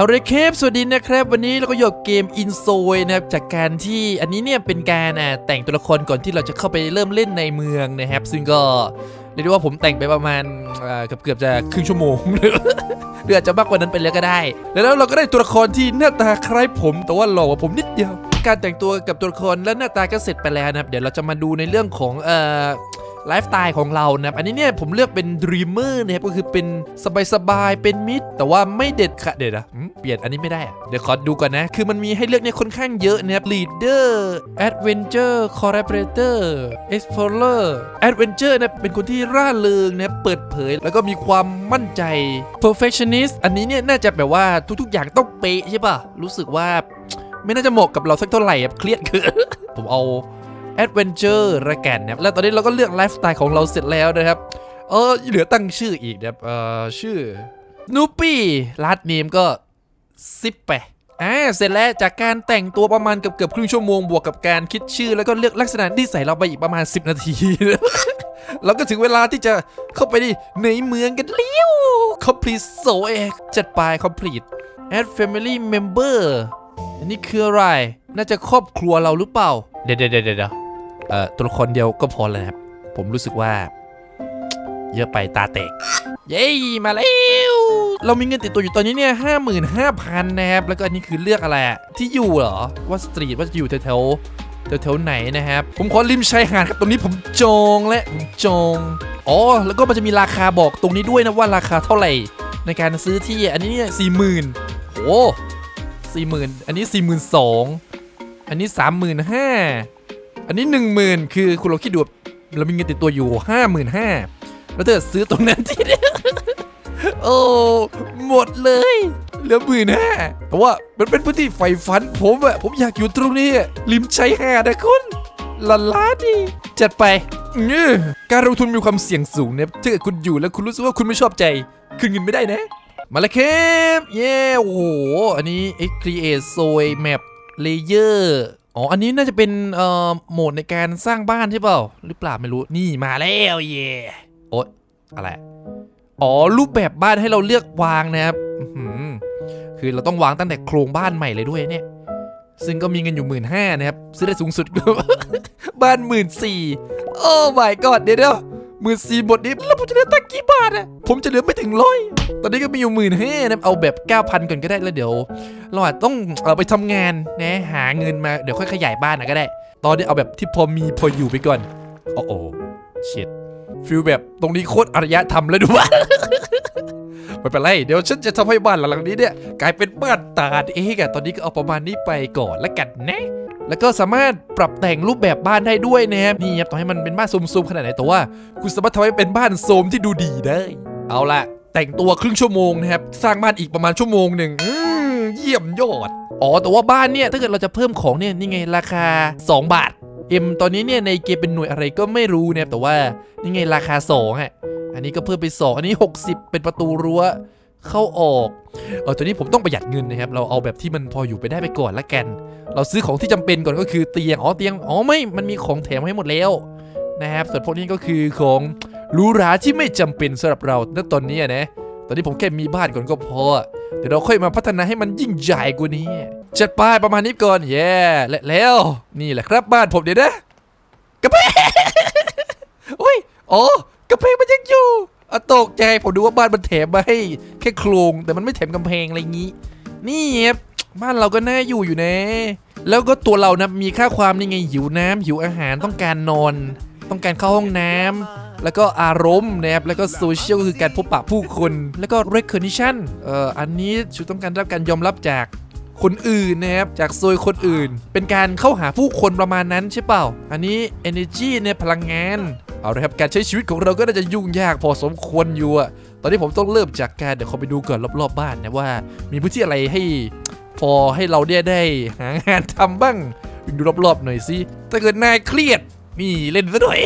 เอาเลยเคปสวัสดีนะครับ วันนี้เราก็อยู่กับเกม i n s o ยนะครับจากการที่อันนี้เนี่ยเป็นการแต่งตัวละครก่อนที่เราจะเข้าไปเริ่มเล่นในเมืองนะครับ ซึ่งก็เรียกได้ว่าผมแต่งไปประมาณเกือบเกือบจะครึ่งชั่วโมงหรืออาจจะมากกว่านั้นไปเลยก็ได้ แล้วเราก็ได้ตัวละครที่หน้าตาคล้ายผม แต่ว่าหล่อกว่าผมนิดเดียว การแต่งตัวกับตัวละครและหน้าตาก็เสร็จไปแล้วนะครับ เดี๋ยวเราจะมาดูในเรื่องของเอ่อ ไลฟ์สไตล์ของเรานะครับอันนี้เนี่ยผมเลือกเป็น Dreamer นะครับก็คือเป็นสบายๆเป็นมิดแต่ว่าไม่เด็ดขาดเดี๋ยวนะเปลี่ยนอันนี้ไม่ได้อะเดี๋ยวขอดูก่อนนะ คือมันมีให้เลือกเนี่ยค่อนข้างเยอะนะครับ Leader Adventure Collaborator Explorer Adventure นะเป็นคนที่ร่าเริงนะเปิดเผย แล้วก็มีความมั่นใจ Perfectionist อันนี้เนี่ยน่าจะแบบว่าทุกๆอย่างต้องเป๊ะใช่ป่ะ รู้สึกว่าไม่น่าจะเหมาะกับเราสักเท่าไหร่เครียดคือผมเอา แอดเวนเจอร์ระแกนนะครับแล้วตอนนี้เราก็เลือกไลฟ์สไตล์ของเราเสร็จแล้วนะครับ เออเหลือตั้งชื่ออีกนะครับเออชื่อนูปี้ลาดเนมก็ซิปไปอ่าเสร็จแล้วจากการแต่งตัวประมาณเกือบเกือบครึ่งชั่วโมงบวกกับการคิดชื่อ แล้วก็เลือกลักษณะที่ใส่เราไปอีกประมาณ 10 นาทีเราก็ถึงเวลาที่จะเข้าไปในเมืองกันแล้ว complete so เอกจัดไป complete add family member อันนี้คืออะไร น่าจะครอบครัวเราหรือเปล่า เดี๋ยวเดี๋ยวเดี๋ยวเอ่อตัวละครเดียวก็พอแล้วนะครับ ผมรู้สึกว่า เยอะไปตาแตก เย้มาแล้ว เรามีเงินติดตัวอยู่ตอนนี้เนี่ยห้าหมื่นห้าพันนะครับ แล้วก็อันนี้คือเลือกอะไรที่อยู่เหรอ ว่าสตรีทว่าจะอยู่แถวแถวแถวๆไหนนะครับ ผมขอริมชายหาดครับตรงนี้ผมจองและผมจองอ๋อแล้วก็มันจะมีราคาบอกตรงนี้ด้วยนะว่าราคาเท่าไหร่ ในการซื้อที่อันนี้เนี่ยสี่หมื่นโอ้สี่หมื่นอันนี้สี่หมื่นสอง อันนี้สามหมื่นห้าอันนี้หนึ่งหมื่นคือคุณเราคิดดูแบบเรามีเงินติดตัวอยู่ห้าหมื่นห้าแล้วเกิดซื้อตรงนั้นที่เนี่ยโอ้หมดเลยเหลือหมื่นห้าแต่ว่ามันเป็นพื้นที่ใฝ่ฝันผมอะผมอยากอยู่ตรงนี้ริมชายหาดนะคุณละล้าดีจัดไปการลงทุนมีความเสี่ยงสูงนะถ้าเกิดคุณอยู่แล้วคุณรู้สึกว่าคุณไม่ชอบใจ คืนเงินไม่ได้นะ มาแล้วครับ เย้ โอ้โห อันนี้ Create Soy Map Layer อ๋อ อันนี้น่าจะเป็นเอ่อโหมดในการสร้างบ้านใช่เปล่า หรือเปล่าไม่รู้ นี่มาแล้วเย่โอ๊ยอะไร อ๋อ รูปแบบบ้านให้เราเลือกวางนะครับคือเราต้องวางตั้งแต่โครงบ้านใหม่เลยด้วยเนี่ย ซึ่งก็มีเงินอยู่หมื่นห้านะครับ ซื้อได้สูงสุดก็บ้านหมื่นสี่โอ้ my god เดี๋ยวเดี๋ยว หมื่นสี่บทนี้แล้วผมจะเหลือตั้งกี่บาทอะผมจะเหลือไม่ถึงร้อยตอนนี้ก็มีอยู่หมื่นห้านะเอาแบบ9,000ก่อนก็ได้แล้วเดี๋ยว เราอาจต้องเออไปทำงานนะหาเงินมาเดี๋ยวค่อยขยายบ้านนะก็ได้ ตอนนี้เอาแบบที่พอมีพออยู่ไปก่อนโอ้โหเชิดฟิลแบบตรงนี้โคตรอารยธรรมแล้วดูว่าไม่เป็นไรเดี๋ยวฉันจะทำให้บ้านหลังนี้เนี่ย กลายเป็นบ้านตาดเองอะตอนนี้ก็เอาประมาณนี้ไปก่อนละกันนะ แล้วก็สามารถปรับแต่งรูปแบบบ้านได้ด้วยนะครับนี่ครับต่อให้มันเป็นบ้านซูมๆขนาดไหนแต่ว่าคุณสามารถทำให้เป็นบ้านโซมที่ดูดีได้ เอาละแต่งตัวครึ่งชั่วโมงนะครับสร้างบ้านอีกประมาณชั่วโมงหนึ่งอืมเยี่ยมยอดอ๋อแต่ว่าบ้านเนี่ยถ้าเกิดเราจะเพิ่มของเนี่ยนี่ไงราคา 2 บาทเอ็มตอนนี้เนี่ยในเกมเป็นหน่วยอะไรก็ไม่รู้เนี่ยแต่ว่านี่ไงราคา2ฮะอันนี้ก็เพิ่มไป 2 อันนี้ 60 เป็นประตูรั้ว เข้าออกเออตอนนี้ผมต้องประหยัดเงินนะครับ เราเอาแบบที่มันพออยู่ไปได้ไปก่อนละกัน เราซื้อของที่จำเป็นก่อนก็คือเตียง อ๋อเตียง อ๋อไม่ มันมีของแถมให้หมดแล้วนะครับ ส่วนพวกนี้ก็คือของหรูหราที่ไม่จำเป็นสำหรับเราณตอนนี้นะ ตอนนี้ผมแค่มีบ้านก่อนก็พอ เดี๋ยวเราค่อยมาพัฒนาให้มันยิ่งใหญ่กว่านี้จัดไปประมาณนี้ก่อนเย้และแล้วนี่แหละครับบ้านผมเดี๋ยวนะกระเพงโอ้ย อ๋อกระเพงมันยังอยู่ อะตกใจผมดูว่าบ้านมันแถมมาให้แค่โครงแต่มันไม่แถมกำแพงอะไรอย่างนี้ นี่ครับบ้านเราก็น่าอยู่อยู่นะ แล้วก็ตัวเรานะมีค่าความนี่ไงหิวน้ำหิวอาหารต้องการนอน ต้องการเข้าห้องน้ำแล้วก็อารมณ์นะครับแล้วก็โซเชียลก็คือการพบปะผู้คน แล้วก็ recognition เอ่ออันนี้ชุดต้องการรับการยอมรับจากคนอื่นนะครับจากโซยคนอื่น เป็นการเข้าหาผู้คนประมาณนั้นใช่เปล่า อันนี้ energy เนี่ยพลังงาน เอาละครับการใช้ชีวิตของเราก็น่าจะยุ่งยากพอสมควรอยู่อะตอนนี้ผมต้องเริ่มจากการเดี๋ยวขอไปดูก่อนรอบๆบ้านนะว่า มีพื้นที่อะไรให้พอให้เราได้ได้หางานทำบ้างวิ่งดูรอบๆหน่อยสิถ้าเกิดนายเครียดนี่เล่นซะหน่อย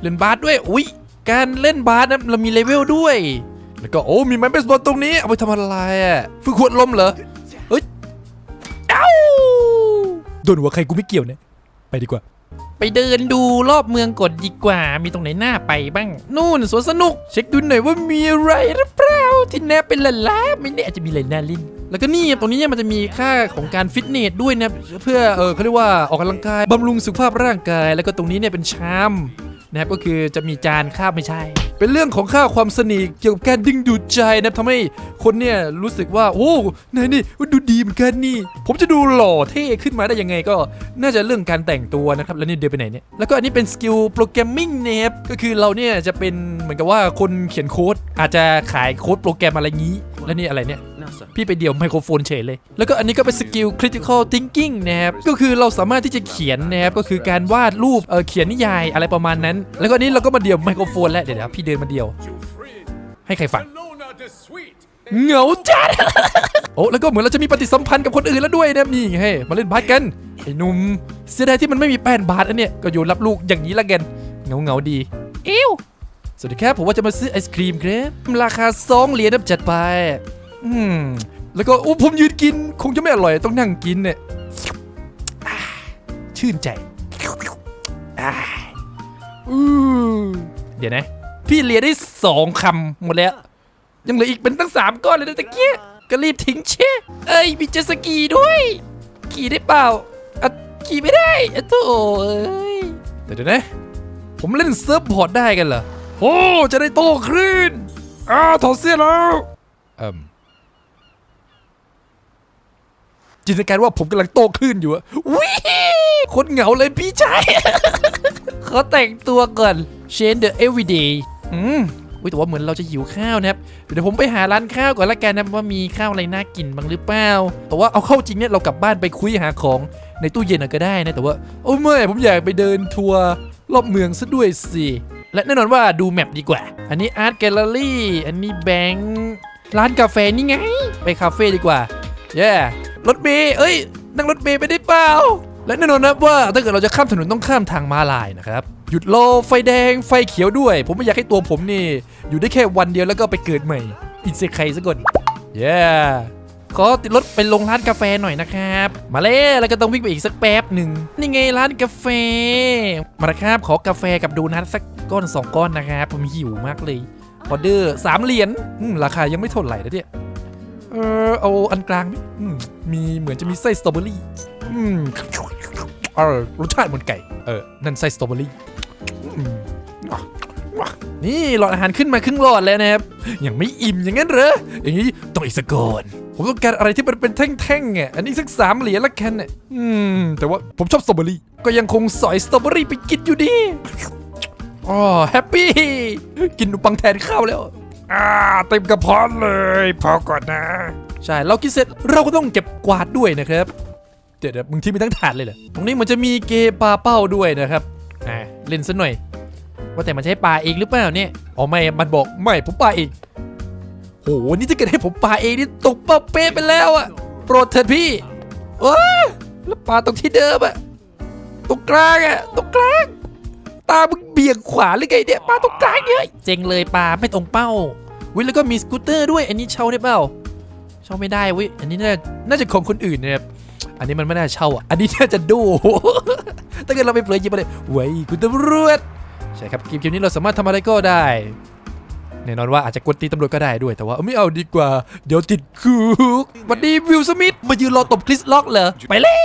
เล่นบาสด้วยอุ๊ยการเล่นบาสนะเรามีเลเวลด้วย แล้วก็โอ้มีไม้เบสบอลตรงนี้เอาไปทำอะไรอะฝึกขวดลมเหรอเฮ้ยเอ้าโดนหัวใครกูไม่เกี่ยวเนี่ยไปดีกว่า ไปเดินดูรอบเมืองก่อนดีกว่า มีตรงไหนน่าไปบ้าง นู่นสวนสนุก เช็คดูหน่อยว่ามีอะไรหรือเปล่า ที่แน่เป็นละลาไม่แน่อาจจะมีอะไรน่าเล่นแล้วก็นี่ตรงนี้เนี่ยมันจะมีค่าของการฟิตเนสด้วยนะเพื่อเออเขาเรียกว่าออกกำลังกายบำรุงสุขภาพร่างกาย แล้วก็ตรงนี้เนี่ยเป็นชาม นะครับก็คือจะมีจานข้าวไม่ใช่ เป็นเรื่องของค่าความสนิทเกี่ยวกับการดึงดูดใจนะครับทำให้คนเนี่ยรู้สึกว่าโอ้นายนี่ดูดีเหมือนกันนี่ ผมจะดูหล่อเท่ขึ้นมาได้ยังไงก็น่าจะเรื่องการแต่งตัวนะครับแล้วนี่เดินไปไหนเนี่ยแล้วก็อันนี้เป็นสกิลโปรแกรมมิ่งนะครับก็คือเราเนี่ยจะเป็นเหมือนกับว่าคนเขียนโค้ดอาจจะขายโค้ดโปรแกรมอะไรงี้ แล้วนี่อะไรเนี่ย พี่ไปเดี่ยวไมโครโฟนเฉยเลย แล้วก็อันนี้ก็เป็นสกิล critical thinking นะครับ ก็คือเราสามารถที่จะเขียนนะครับ ก็คือการวาดรูป เออเขียนนิยายอะไรประมาณนั้น แล้วก็อันนี้เราก็มาเดี่ยวไมโครโฟนแล้ว เดี๋ยวๆพี่เดินมาเดี่ยว ให้ใครฟัง Lona the Sweet. เหงาจัด โอ้แล้วก็เหมือนเราจะมีปฏิสัมพันธ์กับคนอื่นแล้วด้วยนะครับนี่ไงเฮ้ยมาเล่นบาสกัน ไอ้หนุ่มเสียดายที่มันไม่มีแป้นบาสอันเนี้ยก็โยนรับลูกอย่างนี้ละกันเหงาเงาๆดีเอ้วสวัสดีครับผมว่าจะมาซื้อไอศครีมครับราคาสองเหรียญนะจัดไป อืมแล้วก็โอ้ผมยืนกิน คงจะไม่อร่อยต้องนั่งกินเนี่ยอ่าชื่นใจอ่าอือเดี๋ยวนะ พี่เลียได้สองคำหมดแล้ว ยังเหลืออีกเป็นตั้งสามก้อนเลยนะตะเกียก็รีบทิ้งเช่เอ้ยมีเจตสกีด้วย ขี่ได้เปล่าอะขี่ไม่ได้อะโถเอ้ยเดี๋ยวนะ ผมเล่นเซิร์ฟบอร์ดได้กันเหรอโอ้จะได้โตขึ้นอ้าวถอดเสื้อแล้วเอ่ม จินตนาการว่าผมกำลังโตขึ้นอยู่อะวิคนเหงาเลยพี่ชายขอแต่งตัวก่อน Change the everyday อืมอุ้ยแต่ว่าเหมือนเราจะหิวข้าวนะครับ เดี๋ยวผมไปหาร้านข้าวก่อนละกันนะว่ามีข้าวอะไรน่ากินบ้างหรือเปล่า แต่ว่าเอาเข้าจริงเนี่ยเรากลับบ้านไปคุยหาของในตู้เย็นเอาก็ได้นะ แต่ว่าโอ้ไม่ผมอยากไปเดินทัวร์รอบเมืองซะด้วยสิ และแน่นอนว่าดูแมปดีกว่า อันนี้อาร์ตแกลเลอรี่ อันนี้แบงค์ ร้านกาแฟนี่ไง ไปคาเฟ่ดีกว่า ย้รถเมย์เอ้ย นั่งรถเมย์ไปได้เปล่า และแน่นอนนะว่าถ้าเกิดเราจะข้ามถนนต้องข้ามทางม้าลายนะครับ หยุดรอไฟแดงไฟเขียวด้วย ผมไม่อยากให้ตัวผมนี่ อยู่ได้แค่วันเดียวแล้วก็ไปเกิดใหม่ อินเซไคซะก่อนเย้ขอติดรถไปลงร้านกาแฟหน่อยนะครับ มาเลยแล้วก็ต้องวิ่งไปอีกสักแป๊บหนึ่งนี่ไงร้านกาแฟ มาละครับขอกาแฟกับโดนัทสักก้อนสองก้อนนะครับผมหิวมากเลยออเดอร์สามเหรียญราคายังไม่เท่าไหร่นะเนี่ย เออเอาอันกลางมอืมมีเหมือนจะมีไส้สตรอเบอรี่อืมเออรสชาติเหมือนไก่ เออ นั่นไส้สตรอเบอรี่อืมนี่หลอดอาหารขึ้นมาครึ่งหลอดแล้วนะครับ ยังไม่อิ่มอย่างนั้นเหรอ อย่างนี้ต้องอีกสักก่อน ผมต้องการอะไรที่มันเป็นแท่งๆอะ อันนี้สักสามเหรียญละกันเนี่ยอืม แต่ว่าผมชอบสตรอเบอรี่ ก็ยังคงสอยสตรอเบอรี่ไปกินอยู่ดีอ๋อแฮปปี้ กินขนมปังแทนข้าวแล้ว อ่าเต็มกระเพาะเลยพอก่อนนะ ใช่เรากินเสร็จเราก็ต้องเก็บกวาดด้วยนะครับเดี๋ยวเดี๋ยวมึงที่มีทั้งถาดเลยเหรอตรงนี้มันจะมีเกปลาเป้าด้วยนะครับอ่าเล่นซะหน่อย ว่าแต่มันใช้ปลาเองหรือเปล่าเนี่ยอ๋อไม่มันบอกไม่ผมปลาเองโหนี่ถ้าเกิดให้ผมปลาเองนี่ตกเป้าเป๊ะไปแล้วอะโปรดเถิดพี่ว้าแล้วปลาตรงที่เดิมอะตรงกลางอะตรงกลาง ตามึงเบี่ยงขวาหรือไงเนี่ยปลาตรงกลางเนี่ยเจ๋งเลยปลาไม่ตรงเป้าวิแล้วก็มีสกูตเตอร์ด้วย อันนี้เช่าได้เปล่าเช่าไม่ได้เว้ยอันนี้น่าน่าจะของคนอื่นนะครับอันนี้มันไม่น่าเช่าอะอันนี้น่าจะดูถ้าเกิดเราไปเผลอหยิบมาเลยเว้ยคุณตำรวจใช่ครับเกมเกมนี้เราสามารถทำอะไรก็ได้ แน่นอนว่าอาจจะกดตีตำรวจก็ได้ด้วย แต่ว่าไม่เอาดีกว่า เดี๋ยวติดคุกวัสดีวิลสมิธมายืนรอตบคริสล็อกเหรอ ไปเลย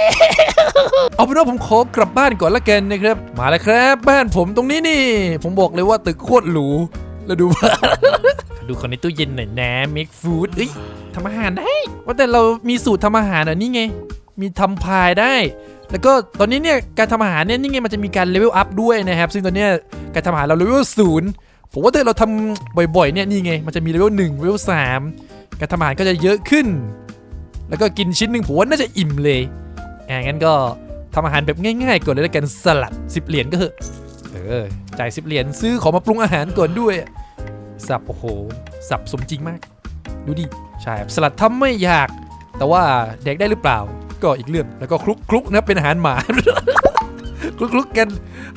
เอาเป็นว่าผมขอกลับบ้านก่อนละกันนะครับ มาแล้วครับ บ้านผมตรงนี้นี่ ผมบอกเลยว่าตึกโคตรหรู แล้วดูดูคนในตู้เย็นหน่อยนะ make food เอ้ยทำอาหารได้ ว่าแต่เรามีสูตรทำอาหารเหรอนี่ไง มีทำพายได้ แล้วก็ตอนนี้เนี่ยการทำอาหารเนี่ยนี่ไงมันจะมีการเลเวลอัพด้วยนะครับ ซึ่งตอนเนี้ยการทำอาหารเราเลเวลศูนย์ ผมว่าถ้าเราทำบ่อยๆเนี่ยนี่ไงมันจะมีเลเวลหนึ่งเลเวลสามการทำอาหารก็จะเยอะขึ้น แล้วก็กินชิ้นหนึ่งผมว่าน่าจะอิ่มเลยอ่างั้นก็ทำอาหารแบบง่ายๆก่อนเลยแล้วกันสลัด10เหรียญก็เถอะเออจ่าย10เหรียญซื้อของมาปรุงอาหารก่อนด้วย สับโอ้โห สับสมจริงมาก ดูดิใช่สลัดทำไม่ยาก แต่ว่าแดกได้หรือเปล่า ก็อีกเรื่องแล้วก็คลุกคลุกนะเป็นอาหารหมา คลุกคลุกกัน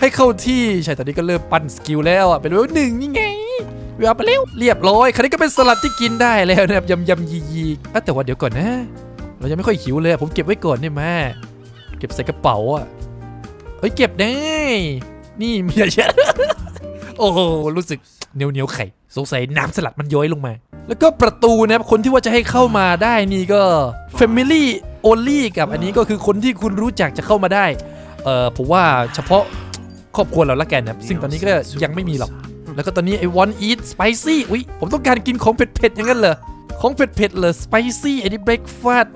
ให้เข้าที่ใช่ตอนนี้ก็เริ่มปั้นสกิลแล้วอะเป็นเลเวลหนึ่งนี่ไงเวลาไปเร็วเรียบร้อยคราวนี้ก็เป็นสลัดที่กินได้แล้วนะครับยำยำยียีอะแต่ว่าเดี๋ยวก่อนนะ เรายังไม่ค่อยหิวเลยผมเก็บไว้ก่อนได้ไหมเก็บใส่กระเป๋าอะเฮ้ยเก็บได้ นี่มีอะไรเยอะโอ้รู้สึกเหนียวเหนียวๆไข่สงสัยน้ำสลัดมันย้อยลงมา แล้วก็ประตูนะครับคนที่ว่าจะให้เข้ามาได้นี่ก็ Family Only กับอันนี้ก็คือคนที่คุณรู้จักจะเข้ามาได้ เออผมว่าเฉพาะครอบครัวเราละกันนะครับซึ่งตอนนี้ก็ยังไม่มีหรอก แล้วก็ตอนนี้ไอ้ one eat spicy อุ้ยผมต้องการกินของเผ็ดๆอย่างนั้นเหรอของเผ็ดๆเลย spicy อันนี้ breakfast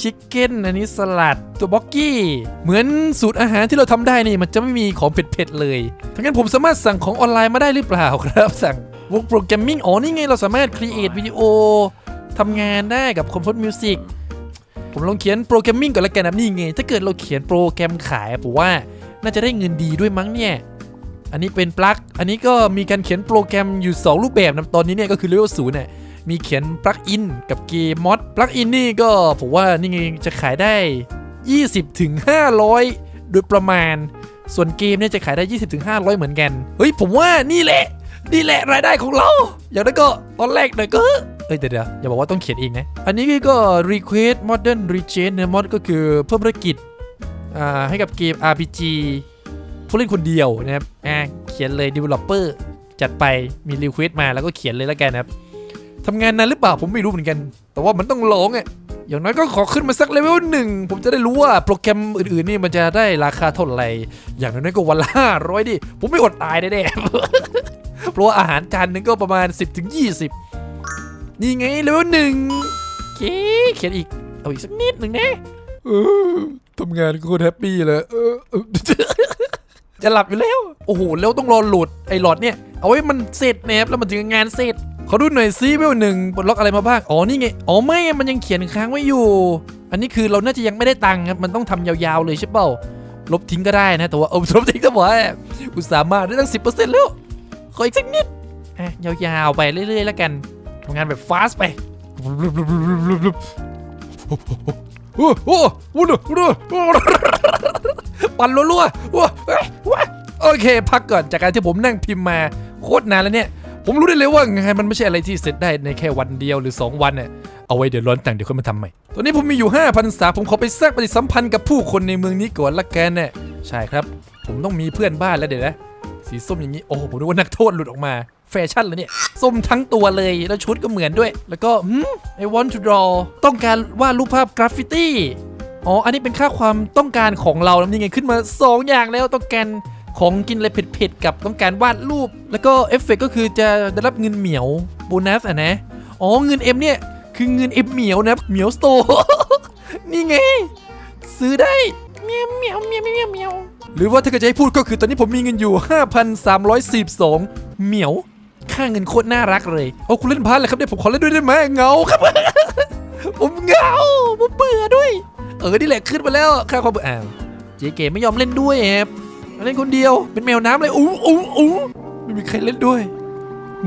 chicken อันนี้สลัดตัวบ็อกกี้ เหมือนสูตรอาหารที่เราทำได้นี่ มันจะไม่มีของเผ็ดๆเลยทั้งนั้นผมสามารถสั่งของออนไลน์มาได้หรือเปล่าครับ สั่งวงโปรแกรมมิ่งอ๋อนี่ไงเราสามารถ create วิดีโอทำงานได้กับ Compose Music ผมลองเขียนโปรแกรมมิ่งก่อนละกันนะนี่ไง ถ้าเกิดเราเขียนโปรแกรมขายผมว่าน่าจะได้เงินดีด้วยมั้งเนี่ยอันนี้เป็นปลั๊กอันนี้ก็มีการเขียนโปรแกรมอยู่ 2 รูปแบบนะตอนนี้เนี่ยก็คือเลเวลศูนย์เนี่ยมีเขียนปลั๊กอินกับเกมมอดปลั๊กอินนี่ก็ผมว่านี่ไงจะขายได้ 20ถึง500 โดยประมาณ ส่วนเกมเนี่ยจะขายได้ 20ถึง500 เหมือนกัน เฮ้ยผมว่านี่แหละ นี่แหละรายได้ของเรา อย่างนั้นก็ตอนแรกหน่อยก็ อ้ยเดี๋ยวอย่าบอกว่าต้องเขียนเองนะ อันนี้ก็ request modern regen เนี่ยมอดก็คือเพิ่มภารกิจอ่าให้กับเกม RPG ผู้เล่นคนเดียวนะครับอ่าเขียนเลย developer จัดไปมี request มาแล้วก็เขียนเลยแล้วกันนะครับทำงานนานหรือเปล่าผมไม่รู้เหมือนกัน แต่ว่ามันต้องลองอะอย่างน้อยก็ขอขึ้นมาสักเลเวลหนึ่งผมจะได้รู้ว่าโปรแกรมอื่นๆนี่มันจะได้ราคาเท่าไหร่อย่างน้อยก็วันละห้าร้อยดิ ผมไม่อดตายแน่ๆเพราะว่าอาหารจานหนึงก็ประมาณ 10ถึง20 นี่ไงเลเวลหนึ่งโอเคเขียนอีก เอาอีกสักนิดหนึ่งนะเออทำงานโคตรแฮปปี้เลยเออเออจะหลับอยู่แล้ว โอ้โห แล้วต้องรอโหลดไอ้หลอดเนี่ย เอาไว้มันเสร็จนะครับแล้วมันถึงงานเสร็จขอดูหน่อยซิเวลหนึ่งปลดล็อกอะไรมาบ้าง อ๋อ นี่ไง อ๋อ ไม่ มันยังเขียนค้างไว้อยู่ อันนี้คือเราน่าจะยังไม่ได้ตังค์ครับ มันต้องทำยาวๆเลยใช่เปล่า ลบทิ้งก็ได้นะ แต่ว่าเออลบทิ้งก็บอกว่าอุตส่าห์มาได้ตั้งสิบเปอร์เซ็นต์แล้ว ขออีกสักนิดอะยาวๆไปเรื่อยๆแล้วกันทำงานแบบฟาสไปโอ้โหโอ้โหโอ้โหปั่นรัวๆโอเฮ้ยว้าโอเค พักก่อนจากการที่ผมนั่งพิมพ์มาโคตรนานแล้วเนี่ย ผมรู้ได้เลยว่างานมันไม่ใช่อะไรที่เสร็จได้ในแค่วันเดียวหรือ 2 วันเนี่ยเอาไว้เดี๋ยวร้อนแต่งเดี๋ยวค่อยมาทำใหม่ ตอนนี้ผมมีอยู่ 5,000สาผมขอไปสร้างปฏิสัมพันธ์กับผู้คนในเมืองนี้ก่อนละกันเนี่ยใช่ครับ ผมต้องมีเพื่อนบ้านแล้วเดี๋ยวนะ สีส้มอย่างนี้ โอ้ผมนึกว่านักโทษหลุดออกมา แฟชั่นเลยเนี่ยส้มทั้งตัวเลยแล้วชุดก็เหมือนด้วย แล้วก็หืม I want to draw ต้องการวาดรูปภาพกราฟฟิตี้อ๋อ อันนี้เป็นค่าความต้องการของเราแล้วนี่ไงขึ้นมา 2 อย่างแล้วต้องการของกินอะไรเผ็ดๆกับต้องการวาดรูป แล้วก็เอฟเฟกก็คือจะได้รับเงินเหมียวโบนัสอะนะอ๋อเงิน M เนี่ยคือเงิน M เหมียวนะเหมียวสโตนี่ไง ซื้อได้เมียวเมียวเมียวเมียวเมียวหรือว่าถ้าเกิดจะให้พูดก็คือตอนนี้ผมมีเงินอยู่ 5,342เหมียว ค่าเงินโคตรน่ารักเลยเอาคุณเล่นพาร์ทเลยครับเนี่ยวผมขอเล่นด้วยได้ไหมเงาครับ ผมเงาผมเบื่อด้วย เออนี่แหละขึ้นมาแล้วค่าความเบื่ออ้าวเจเกไม่ยอมเล่นด้วยแอบเล่นคนเดียวเป็นแมวน้ำเลยอู้อู้อู้ไม่มีใครเล่นด้วย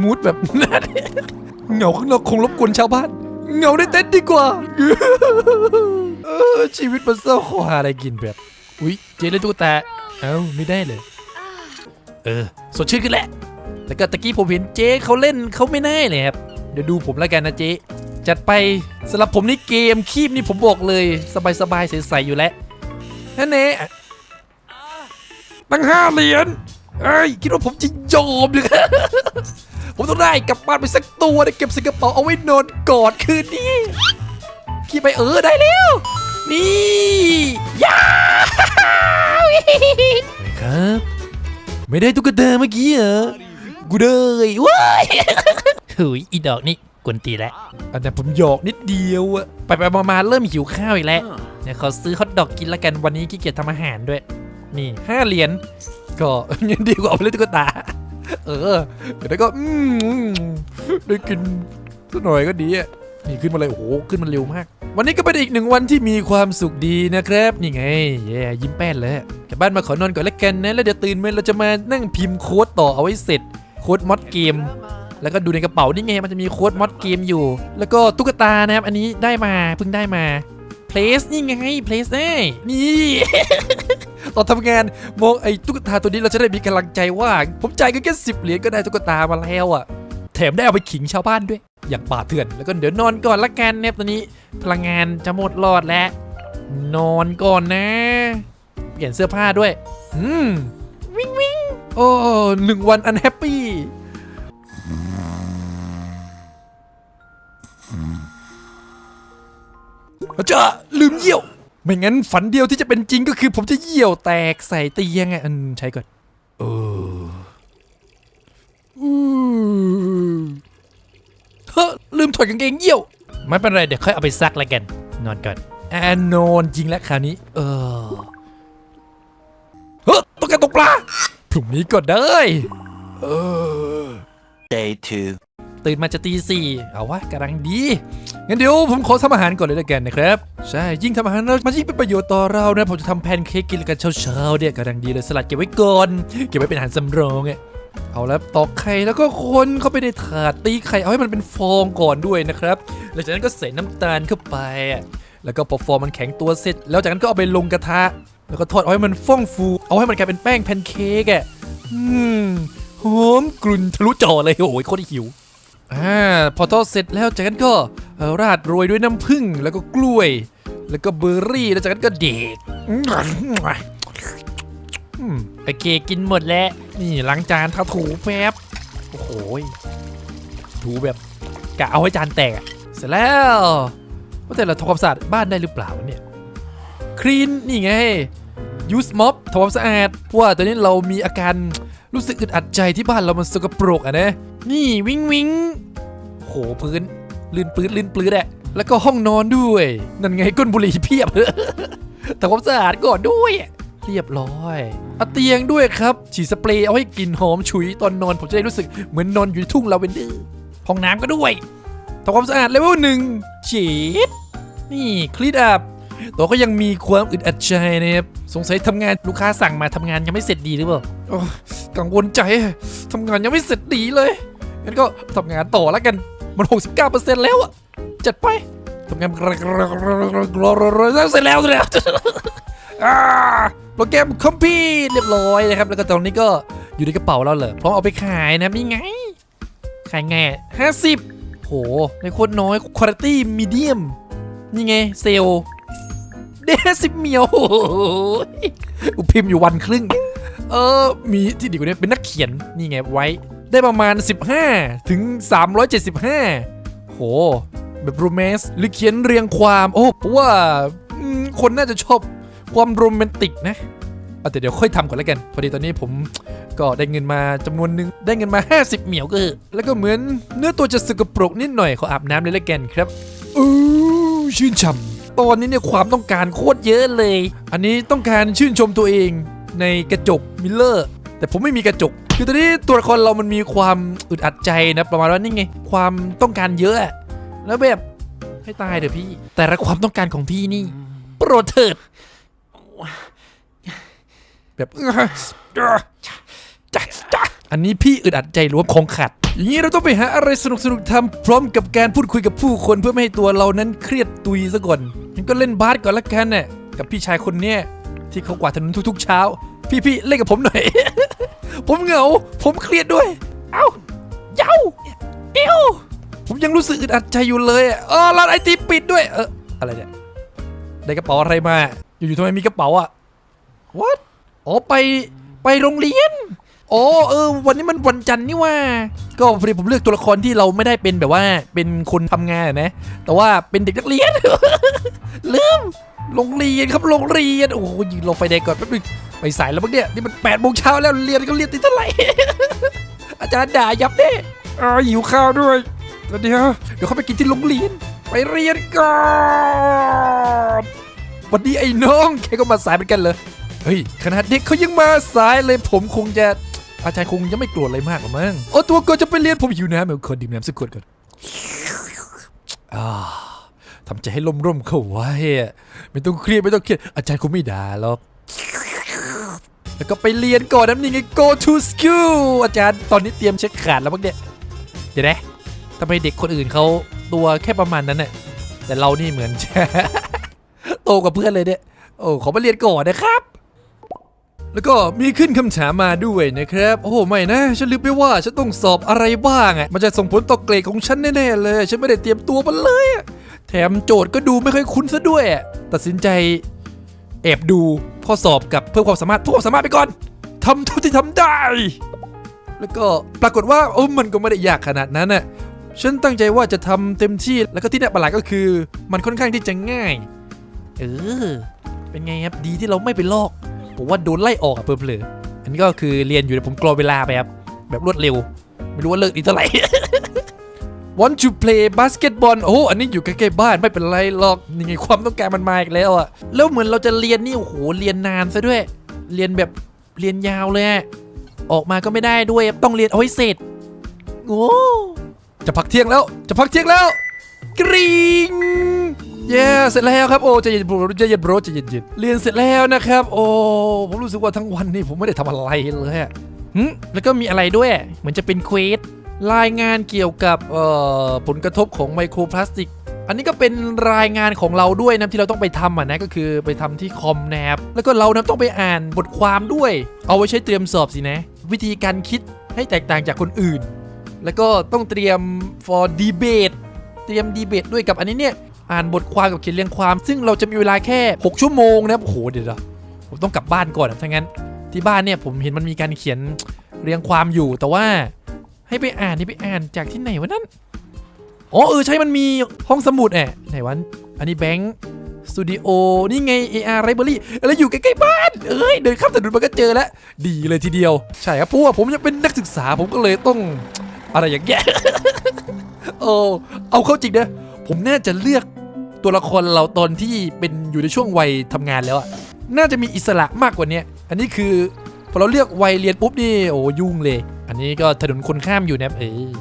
มูดแบบนั้นเงาข้างนอกคงรบกวนชาวบ้าน เงาในเต็นดีกว่าชีวิตมันเศร้าขอหาอะไรกินแบบ อุ๊ย เจเล่นตุ๊กตาเอ้าไม่ได้เลย เออ สดชื่นขึ้นแหละ แต่ก็ตะกี้ผมเห็นเจ๊เขาเล่นเขาไม่ได้เลยครับ เดี๋ยวดูผมแล้วกันนะเจ๊จัดไปสำหรับผมนี่เกมคีบนี่ผมบอกเลย สบายๆใสๆอยู่แล้วนั่นเองตั้งห้าเหรียญเอ้ยคิดว่าผมจะยอมเลยผมต้องได้กลับบ้านไปสักตัวนะเก็บใส่กระเป๋าเอาไว้นอนกอดคืนนี้ขี่ไปเออได้แล้ว นี่ยาครับ ไม่ได้ตุ๊กตาเมื่อกี้เหรอ กูได้ว้ายเฮ้ยอีดอกนี่กวนตีแล้วอันนั้นผมหยอกนิดเดียวอะไปไปมาๆเริ่มหิวข้าวอีกแล้วเดี๋ยวขอซื้อฮอทดอกกินละกันวันนี้ขี้เกียจทำอาหารด้วย นี่ห้าเหรียญก็ยังดีกว่าเอาไปเล่นตุ๊กตา เออเดี๋ยวก็อืมได้กินสักหน่อยก็ดีอะนี่ขึ้นมาเลยโอ้โหขึ้นมาเร็วมาก วันนี้ก็เป็นอีกหนึ่งวันที่มีความสุขดีนะครับนี่ไงเย่ยิ้มแป้นเลยกลับบ้านมาขอนอนก่อนแล้วกันนะแล้วเดี๋ยวตื่นมาเราจะมานั่งพิมพ์โค้ดต่อเอาไว้เสร็จ โค้ดมอดเกม แล้วก็ดูในกระเป๋านี่ไงมันจะมีโค้ดมอดเกมอยู่ แล้วก็ตุ๊กตานะครับ อันนี้ได้มาเพิ่งได้มา place นี่ไง place ได้นี่ตอนทำงานมองไอ้ตุ๊กตาตัวนี้เราจะได้มีกำลังใจว่า ผมจ่ายก็แค่สิบเหรียญก็ได้ตุ๊กตามาแล้วอะ แถมได้เอาไปขิงชาวบ้านด้วย อย่างป่าเถื่อน แล้วก็เดี๋ยวนอนก่อนละกันเนี่ยตอนนี้พลังงานจะหมดหลอดแล้ว นอนก่อนนะ เปลี่ยนเสื้อผ้าด้วย อืมวิ่งวิ่ง โอ้หนึ่งวันอันแฮปปี้จะลืมเยี่ยว ไม่งั้นฝันเดียวที่จะเป็นจริงก็คือผมจะเยี่ยวแตกใส่เตียงไงอันใช้ก่อนเอออือเฮ้อลืมถอดกางเกงเยี่ยว ไม่เป็นไรเดี๋ยวค่อยเอาไปซักแล้วกัน นอนก่อนแอ่านอนจริงแล้วคราวนี้ เออ พรุ่งนี้ก็ได้ เออ Day 2. ตื่นมาจะตีสี่เอาวะกำลังดี งั้นเดี๋ยวผมขอทำอาหารก่อนเลยละกันนะครับ ใช่ ยิ่งทำอาหารแล้วมันยิ่งเป็นประโยชน์ต่อเรานะ ผมจะทำแพนเค้กกินกันเช้าๆเนี่ยกำลังดีเลยสลัดเก็บไว้ก่อน เก็บไว้เป็นอาหารสำรองอะเอาแล้วตอกไข่แล้วก็คนเข้าไปในถาดตีไข่เอาให้มันเป็นฟองก่อนด้วยนะครับ หลังจากนั้นก็ใส่น้ำตาลเข้าไปอะแล้วก็พอฟองมันแข็งตัวเสร็จ แล้วจากนั้นก็เอาไปลงกระทะ แล้วก็ทอดเอาให้มันฟ่องฟู เอาให้มันกลายเป็นแป้งแพนเค้กอะหอมกลุ่นทะลุจอเลยโอ้ยโคตรหิวอ่าพอทอดเสร็จแล้วจากนั้นก็ราดโรยด้วยน้ำผึ้งแล้วก็กล้วย แล้วก็เบอร์รี่แล้วจากนั้นก็เด็กโอเคกินหมดแล้ว นี่ล้างจานทาถูแป๊บโอ้โหถูแบบกะเอาให้จานแตกเสร็จแล้วว่าแต่เราทำความสะอาดบ้านได้หรือเปล่าเนี่ย คลีนนี่ไงยูสม็อบทำความสะอาดเพราะว่าตอนนี้เรามีอาการรู้สึกอึดอัดใจที่บ้านเรามันสกปรกอะนะ นี่วิงวิงโหพื้นลื่นปื้ดลื่นปื้ดอะแล้วก็ห้องนอนด้วย นั่นไงก้นบุหรี่เพียบแต่ความสะอาดก่อนด้วย เรียบร้อยเอาเตียงด้วยครับฉีดสเปรย์เอาให้กลิ่นหอมฉุยตอนนอนผมจะได้รู้สึกเหมือนนอนอยู่ในทุ่งลาเวนเดอร์ห้องน้ำก็ด้วยทำความสะอาดเลเวลหนึ่งฉีดนี่คลีนอัพ ตัวก็ยังมีความอึดอัดใจนะครับสงสัยทำงานลูกค้าสั่งมาทำงานยังไม่เสร็จดีหรือเปล่าโอ้กังวลใจทำงานยังไม่เสร็จดีเลยงั้นก็ทำงานต่อแล้วกันมัน 69%แล้วอะจัดไปทำงานเสร็จแล้วเสร็จแล้วอ่าโปรแกรมคอมพิวเรียบร้อยนะครับ แล้วก็ตอนนี้ก็อยู่ในกระเป๋าเราเลยพร้อมเอาไปขายนะนี่ไง ขายไงห้าสิบโหในโคตรน้อยคุณภาพมีเดียม นี่ไง เซลล์ ได้สิบเมียวอ้โหกูพิมพ์อยู่วันครึ่ง เออ มีที่ดีกว่านี้เป็นนักเขียน นี่ไงไว้ ได้ประมาณ 15 ถึง 375 โห แบบโรแมนต์หรือเขียนเรียงความ โอ้เพราะว่าคนน่าจะชอบความโรแมนติกนะเอาแต่เดี๋ยวค่อยทำก่อนแล้วกัน พอดีตอนนี้ผมก็ได้เงินมาจำนวนหนึ่งได้เงินมา 50 เหมียวก็แล้วก็เหมือนเนื้อตัวจะสกปรกนิดหน่อยขออาบน้ำเลยแล้วกันครับอู้ชื่นช่ำ ตอนนี้เนี่ยความต้องการโคตรเยอะเลย อันนี้ต้องการชื่นชมตัวเองในกระจกมิลเลอร์ แต่ผมไม่มีกระจก คือตอนนี้ตัวละครเรามันมีความอึดอัดใจนะประมาณว่านี่ไง ความต้องการเยอะอะแล้วแบบให้ตายเถอะพี่ แต่ละความต้องการของพี่นี่ โปรดเถิดแบบจ้ะจ้ะ อันนี้พี่อึดอัดใจรวมคงขัดอย่างนี้เราต้องไปหาอะไรสนุกสนุกๆทำพร้อมกับการพูดคุยกับผู้คนเพื่อไม่ให้ตัวเรานั้นเครียดตุยซะก่อนงั้นก็เล่นบาสก่อนละกันน่ะกับพี่ชายคนเนี้ยที่เขากวาดถนนทุกๆเช้า พี่พี่ๆเล่นกับผมหน่อย ผมเหงา ผมเครียดด้วย เอ้าเย้าเอ้วผมยังรู้สึกอึดอัดใจอยู่เลยเออร้านไอติมปิดด้วย เอออะไรเนี่ยได้กระเป๋าอะไรมา อยู่ๆทำไมมีกระเป๋าอะ what อ๋อไปไปโรงเรียน อ๋อเออวันนี้มันวันจันทร์นี่ว่า ก็พอดีผมเลือกตัวละครที่เราไม่ได้เป็นแบบว่าเป็นคนทำงานอะนะ แต่ว่าเป็นเด็กนักเรียนลืมโรงเรียนครับโรงเรียนโอ้โหยืนรอไฟแดงก่อนแป๊บนึงไปสายแล้วมั้งเนี่ยนี่มันแปดโมงเช้าแล้วเรียนก็เรียนติดเท่าไหร่อาจารย์ด่ายับเด้อ่าหิวข้าวด้วยแต่เดี๋ยวเดี๋ยวเขาไปกินที่โรงเรียนไปเรียนก่อนวันนี้ไอ้น้องแกก็มาสายเหมือนกันเลยเฮ้ยขนาดเด็กเขายังมาสายเลยผมคงจะ อาจารย์คงยังไม่โกรธอะไรมากหรอกมั้งโอ้ตัวก่อนจะไปเรียนผมหิวน้ำเดี๋ยวขอดื่มน้ำสักขวดก่อนทำใจให้ร่มๆเข้าไว้ไม่ต้องเครียดไม่ต้องเครียดอาจารย์คงไม่ด่าหรอกแล้วก็ไปเรียนก่อนนะนี่ไง go to school อาจารย์ตอนนี้เตรียมเช็คขาดแล้วมั้งเนี่ยเดี๋ยวนะทำไมเด็กคนอื่นเขาตัวแค่ประมาณนั้นน่ะแต่เรานี่เหมือนโตกว่าเพื่อนเลยเนี่ยโอ้ขอมาเรียนก่อนนะครับ แล้วก็มีขึ้นคำถามมาด้วยนะครับ โอ้โหไม่นะ ฉันลืมไปว่าฉันต้องสอบอะไรบ้างอะ มันจะส่งผลต่อเกรดของฉันแน่ๆเลย ฉันไม่ได้เตรียมตัวมันเลยอะแถมโจทย์ก็ดูไม่ค่อยคุ้นซะด้วยอะตัดสินใจแอบดูข้อสอบกับเพิ่มความสามารถเพิ่มความสามารถไปก่อนทำเท่าที่ทำได้ แล้วก็ปรากฏว่าโอ้มันก็ไม่ได้ยากขนาดนั้นน่ะฉันตั้งใจว่าจะทำเต็มที่แล้วก็ที่น่าประหลาดก็คือ มันค่อนข้างที่จะง่าย เออ เป็นไงครับดีที่เราไม่ไปลอก ผมว่าโดนไล่ออกอะเพิ่มเลยอันนี้ก็คือเรียนอยู่แต่ผมกรอเวลาไปครับ แบบรวดเร็ว ไม่รู้ว่าเลิกดีกเท่าไหร่ Want to play basketball โอ้อันนี้อยู่ใกล้ๆบ้านไม่เป็นไรหรอกนี่ไงความต้องการมันมาอีกแล้วอะแล้วเหมือนเราจะเรียนนี่โอ้โหเรียนนานซะด้วย เรียนแบบเรียนยาวเลยอะออกมาก็ไม่ได้ด้วยต้องเรียนเอาให้เสร็จโอ้จะพักเที่ยงแล้ว จะพักเที่ยงแล้ว กริ๊ง เย้เสร็จแล้วครับโอ้ใจเย็นโบรใจเย็นโบรใจเย็นๆเรียนเสร็จแล้วนะครับ โอ้ผมรู้สึกว่าทั้งวันนี่ผมไม่ได้ทำอะไรเลยอะหึแล้วก็มีอะไรด้วย เหมือนจะเป็นเควสรายงานเกี่ยวกับเอ่อผลกระทบของไมโครพลาสติก อันนี้ก็เป็นรายงานของเราด้วยนะที่เราต้องไปทำอะนะก็คือไปทำที่คอมนะครับแล้วก็เรานะต้องไปอ่านบทความด้วย เอาไว้ใช้เตรียมสอบสินะ วิธีการคิดให้แตกต่างจากคนอื่น แล้วก็ต้องเตรียม for debate เตรียมดีเบตด้วยกับอันนี้เนี่ย อ่านบทความกับเขียนเรียงความ ซึ่งเราจะมีเวลาแค่ 6 ชั่วโมงนะครับโอ้โหเดี๋ยวผมต้องกลับบ้านก่อนถ้างั้น ที่บ้านเนี่ยผมเห็นมันมีการเขียนเรียงความอยู่แต่ว่าให้ไปอ่านให้ไปอ่านจากที่ไหนวะนั่นอ๋อเออใช่มันมีห้องสมุดแอะไหนวะอันนี้แบงค์สตูดิโอนี่ไง AR Library แล้วอยู่ใกล้ๆบ้าน เอ้ย เดินข้ามถนนมันก็เจอแล้ว ดีเลยทีเดียว ใช่ครับเพราะว่าผมยังเป็นนักศึกษาผมก็เลยต้องอะไรอย่างเงี้ยโอ้เอาเข้าจริงนะผมน่าจะเลือก ตัวละครเราตอนที่เป็นอยู่ในช่วงวัยทำงานแล้วอะน่าจะมีอิสระมากกว่านี้อันนี้คือพอเราเลือกวัยเรียนปุ๊บนี่โอ้ยุ่งเลย อันนี้ก็ถนนคนข้ามอยู่นะเออ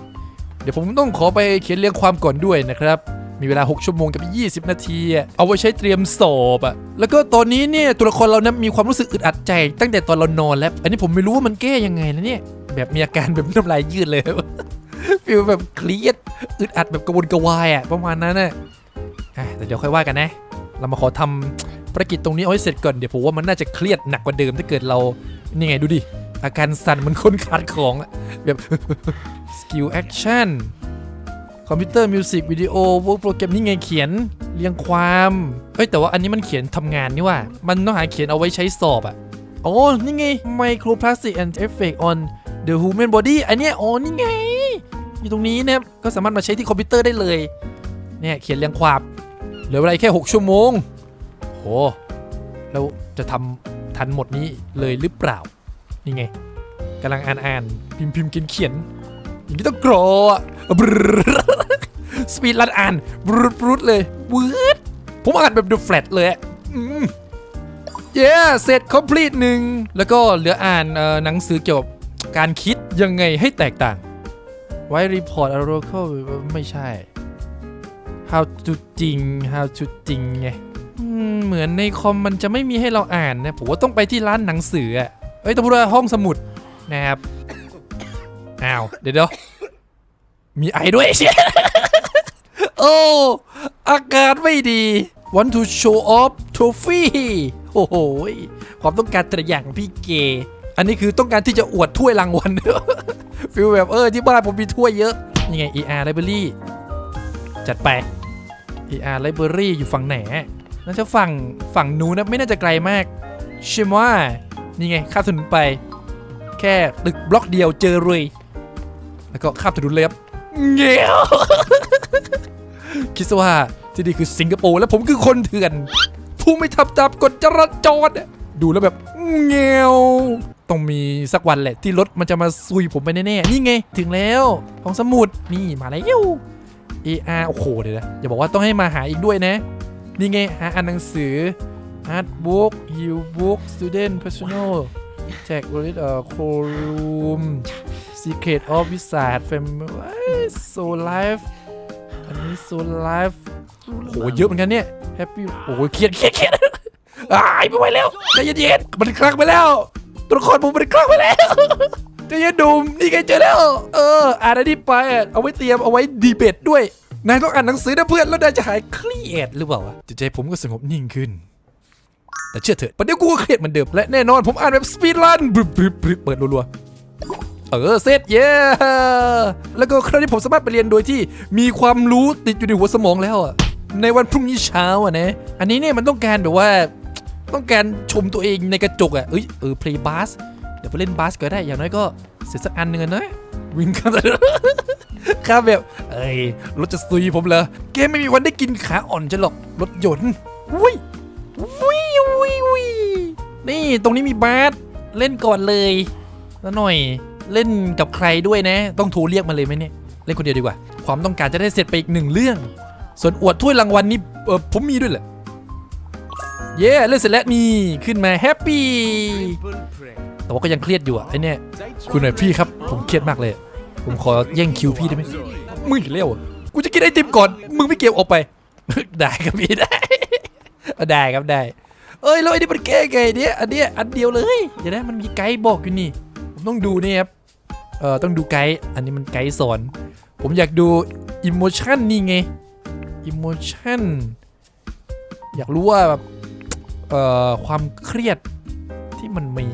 เดี๋ยวผมต้องขอไปเขียนเรียงความก่อนด้วยนะครับ มีเวลา 6 ชั่วโมงกับ 20 นาที เอาไว้ใช้เตรียมสอบอะแล้วก็ตอนนี้เนี่ยตัวละครเรานะมีความรู้สึกอึดอัดใจ ตั้งแต่ตอนเรานอนแล้ว อันนี้ผมไม่รู้ว่ามันแก้ยังไงนะเนี่ย แบบมีอาการแบบน้ำลายยืดเลยฟีลแบบเครียดอึดอัดแบบกระวนกระวายอะประมาณนั้นน่ะ อะแต่เดี๋ยวค่อยว่ากันนะ เรามาขอทำภารกิจตรงนี้เอาให้เสร็จก่อน เดี๋ยวผมว่ามันน่าจะเครียดหนักกว่าเดิมถ้าเกิดเรา นี่ไงดูดิ อาการสั่นมันคนขาดของอะแบบสกิลแอคชั่นคอมพิวเตอร์มิวสิกวิดีโอพวกโปรแกรมนี่ไงเขียนเรียงความเอ้ยแต่ว่าอันนี้มันเขียนทำงานนี่ว่า มันต้องหาเขียนเอาไว้ใช้สอบอะอ๋อนี่ไง Microplastic and Effect on the Human Body อันเนี้ยอ๋อนี่ไง อยู่ตรงนี้เนี่ยก็สามารถมาใช้ที่คอมพิวเตอร์ได้เลย เนี่ยเขียนเรียงความ ลือเวลาแค่ 6 ชั่วโมงโหแล้วจะทำทันหมดนี้เลยหรือเปล่า นี่ไงกำลังอ่านอ่านพิมพ์พิมพ์เขียนเขียนอย่างนี้ต้องกรออะสปีดรันอ่านบรุดบรุดเลยวืดผมอ่านแบบดูแฟลตเลยเย้เสร็จ complete หนึ่งแล้วก็เหลืออ่านหนังสือเกี่ยวกับการคิดยังไงให้แตกต่าง ไว้ report oracle ไม่ใช่ how to จริง how to จริงไงเหมือนในคอมมันจะไม่มีให้เราอ่านนะผมว่าต้องไปที่ร้านหนังสืออะเอ้ยต้องพูดว่าห้องสมุดนะครับอ้าวเดี๋ยวเดี๋ยวมีไอด้วยเชี่ยโอ้อากาศไม่ดี want to show off trophy โอ้โหความต้องการแต่ละอย่างพี่เก อันนี้คือต้องการที่จะอวดถ้วยรางวัลฟิลแบบเออที่บ้านผมมีถ้วยเยอะนี่ไง ER Library จัดไป ER Library อยู่ฝั่งไหนน่าจะฝั่งฝั่งนู้นนะไม่น่าจะไกลมากใช่ไหมว่านี่ไงข้ามถนนไป แค่ตึกบล็อกเดียวเจอเลยแล้วก็ข้ามถนนเลยครับเงี้ยวคิดซะว่าที่นี่คือสิงคโปร์และผมคือคนเถื่อน ผู้ไม่ทำตามกฎจราจรดูแล้วแบบเงี้ยวต้องมีสักวันแหละที่รถมันจะมาซุยผมไปแน่ๆนี่ไง ถึงแล้วห้องสมุดนี่มาแล้ว AR โอ้โหเดี๋ยวนะอย่าบอกว่าต้องให้มาหาอีกด้วยนะ นี่ไงหาอ่านหนังสือ Art Book You Book Student Personal Jack w a l l e t เอ่อ Room Secret of Wizard Family So Life อันนี้ So Life โหเยอะเหมือนกันเนี่ย Happy โอ้โหเครียดเครียดเครียดอายไม่ไหวแล้วใจเย็นๆมันคลั่งไปแล้วตัวละครผมมันคลั่งไปแล้ว จเย็นดุมนี่ไงเจอแล้ว เออ อ่านอันนี้ไปเอาไว้เตรียมเอาไว้ดีเบตด้วย นายต้องอ่านหนังสือนะเพื่อนแล้วนายจะหายเครียดหรือเปล่าวะจิตใจผมก็สงบนิ่งขึ้น แต่เชื่อเถอะประเดี๋ยวกูก็เครียดเหมือนเดิมและแน่นอนผมอ่านแบบสปีดรันบรึบรึบรึบเปิดรัวๆเออเสร็จเย้แล้วก็คราวนี้ผมสามารถไปเรียนโดยที่มีความรู้ติดอยู่ในหัวสมองแล้วอะในวันพรุ่งนี้เช้าอะนะอันนี้เนี่ยมันต้องการแบบว่าต้องการชมตัวเองในกระจกอะ เอ้ย เออ เพลย์บาส เดี๋ยวไปเล่นบาสก็ได้ อย่างน้อยก็เสร็จสักอันหนึ่งนะ วิ่งข้ามถนนข้ามแบบ เอ้ย รถจะซุยผมเหรอ เกมไม่มีวันได้กินขาอ่อนจะหรอก รถยนต์อุ้ยอุ้ยอุ้ยอุ้ยนี่ตรงนี้มีบาสเล่นก่อนเลยแล้วหน่อย เล่นกับใครด้วยนะ ต้องโทรเรียกมาเลยไหมเนี่ย เล่นคนเดียวดีกว่า ความต้องการจะได้เสร็จไปอีกหนึ่งเรื่อง ส่วนอวดถ้วยรางวัลนี่เออผมมีด้วยแหละเย้ เล่นเสร็จแล้วนี่ ขึ้นมาแฮปปี้ แต่ว่าก็ยังเครียดอยู่อะไอเนี่ยคุณหน่อยพี่ครับ ผมเครียดมากเลย ผมขอแย่งคิวพี่ได้ไหมมึงอีกแล้วอะกูจะกินไอติมก่อน มึงไม่เก็บออกไป ได้ครับพี่ได้อาได้ครับได้ เอ้ยแล้วไอ้นี่มันแก้ไงเนี่ยอันเนี้ยอันเดียวเลยเดี๋ยวนะมันมีไกด์บอกอยู่นี่ ผมต้องดูเนี่ยครับเอ่อต้องดูไกด์อันนี้มันไกด์สอนผมอยากดูอิโมชันนี่ไงอิโมชันอยากรู้ว่าแบบเอ่อความเครียดที่มันมี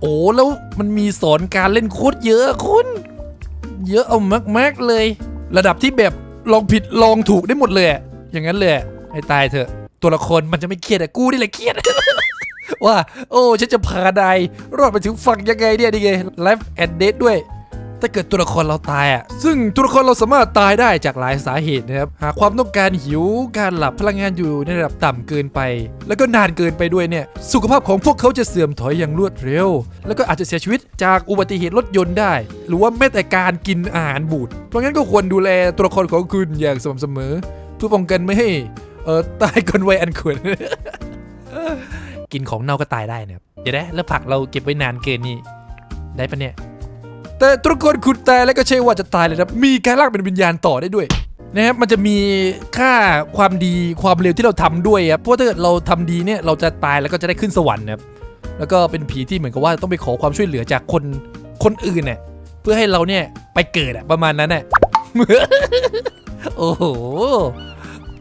โอ้แล้วมันมีสอนการเล่นโคตรเยอะคุณ เยอะเอามากๆเลย ระดับที่แบบลองผิดลองถูกได้หมดเลย อย่างนั้นเลยให้ตายเถอะ ตัวละครมันจะไม่เครียดอะกูนี่แหละเครียด ว่า โอ้ฉันจะพาใดรอดไปถึงฝั่งยังไงเนี่ยดีไงไลฟ์แอนเดดด้วย ถ้าเกิดตัวละครเราตายอะ ซึ่งตัวละครเราสามารถตายได้จากหลายสาเหตุนะครับ หากความต้องการหิว การหลับพลังงานอยู่ในระดับต่ำเกินไป แล้วก็นานเกินไปด้วยเนี่ย สุขภาพของพวกเขาจะเสื่อมถอยอย่างรวดเร็ว แล้วก็อาจจะเสียชีวิตจากอุบัติเหตุรถยนต์ได้ หรือว่าแม้แต่การกินอาหารบูด เพราะงั้นก็ควรดูแลตัวละครของคุณอย่างสม่ำเสมอ เพื่อป้องกันไม่ให้เออตายก่อนวัยอันควรกินของเน่าก็ตายได้นะครับเดี๋ยวนะแล้วผักเราเก็บไว้นานเกินนี่ได้ปะเนี่ย แต่ตัวละครคุณตายแล้วก็ใช่ว่าจะตายเลยนะมีการลากเป็นวิญญาณต่อได้ด้วยนะครับมันจะมีค่าความดีความเร็วที่เราทำด้วยครับเพราะถ้าเกิดเราทำดีเนี่ยเราจะตายแล้วก็จะได้ขึ้นสวรรค์นะครับแล้วก็เป็นผีที่เหมือนกับว่าต้องไปขอความช่วยเหลือจากคนคนอื่นเนี่ยเพื่อให้เราเนี่ยไปเกิดอะประมาณนั้นน่ะโอ้โห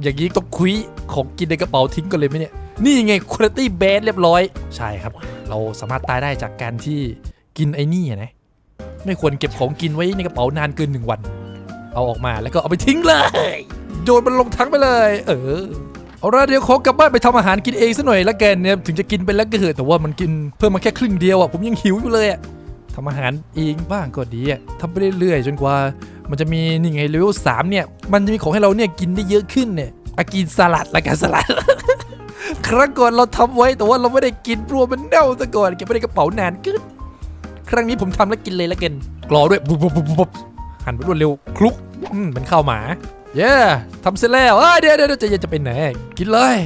อย่างนี้ต้องคุยของกินในกระเป๋าทิ้งกันเลยไหมเนี่ย นี่ไงคุณภาพแบดเรียบร้อย ใช่ครับ เราสามารถตายได้จากการที่กินไอ้นี่นะ ไม่ควรเก็บของกินไว้ในกระเป๋านานเกินหนึ่งวัน เอาออกมาแล้วก็เอาไปทิ้งเลย โยนมันลงถังไปเลย เออเอาละเดี๋ยวขอกลับบ้านไปทำอาหารกินเองซะหน่อยละกันเนี่ยถึงจะกินไปแล้วก็เถอะแต่ว่ามันกินเพิ่มมาแค่ครึ่งเดียวอะผมยังหิวอยู่เลยอะทำอาหารเองบ้างก็ดีอะทำไปเรื่อยๆจนกว่า มันจะมีนี่ไงเลเวลสามเนี่ย มันจะมีของให้เราเนี่ยกินได้เยอะขึ้นเนี่ยอากินสลัดละกันสลัด ครั้งก่อนเราทำไว้แต่ว่าเราไม่ได้กินเพราะวามันเน่าซะก่อนเก็บไว้ในกระเป๋านานเกิน ครั้งนี้ผมทำแล้วกินเลยแล้วกันกรอด้วยบุบบุบบุบบุบหั่นไปรวดเร็วคลุกอืมเป็นข้าวหมา เย้ทำเสร็จแล้วเดี๋ยวเดี๋ยวเดี๋ยวจะจะไปไหน กินเลย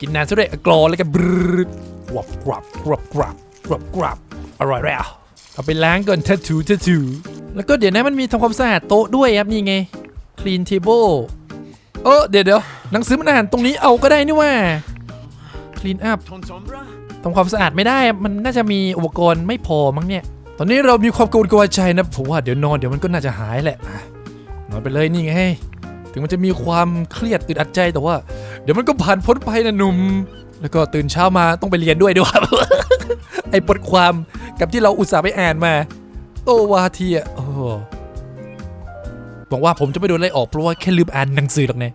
กินนานซะด้วยกรอแล้วกันบรึดกรับกรับกรับกรับกรับกรับอร่อยแล้วเอาไปล้างก่อนทัทูทัทูแล้วก็เดี๋ยวนะมันมีทำความสะอาดโต๊ะด้วยครับนี่ไง clean table เออเดี๋ยวเดี๋ยวหนังสือมันอ่านตรงนี้เอาก็ได้นี่ว่า clean up ทำความสะอาดไม่ได้ มันน่าจะมีอุปกรณ์ไม่พอมั้งเนี่ย ตอนนี้เรามีความกังวลกลัวใจนะผมว่าเดี๋ยวนอนเดี๋ยวมันก็น่าจะหายแหละ นอนไปเลยนี่ไง ถึงมันจะมีความเครียดอึดอัดใจแต่ว่า เดี๋ยวมันก็ผ่านพ้นไปนะหนุ่ม แล้วก็ตื่นเช้ามาต้องไปเรียนด้วยด้วยไอ้บทความกับที่เราอุตส่าห์ไปอ่านมาโตวาทีอะโอ้หวังว่าผมจะไม่โดนไล่ออกเพราะว่าแค่ลืมอ่านหนังสือหรอกเนะ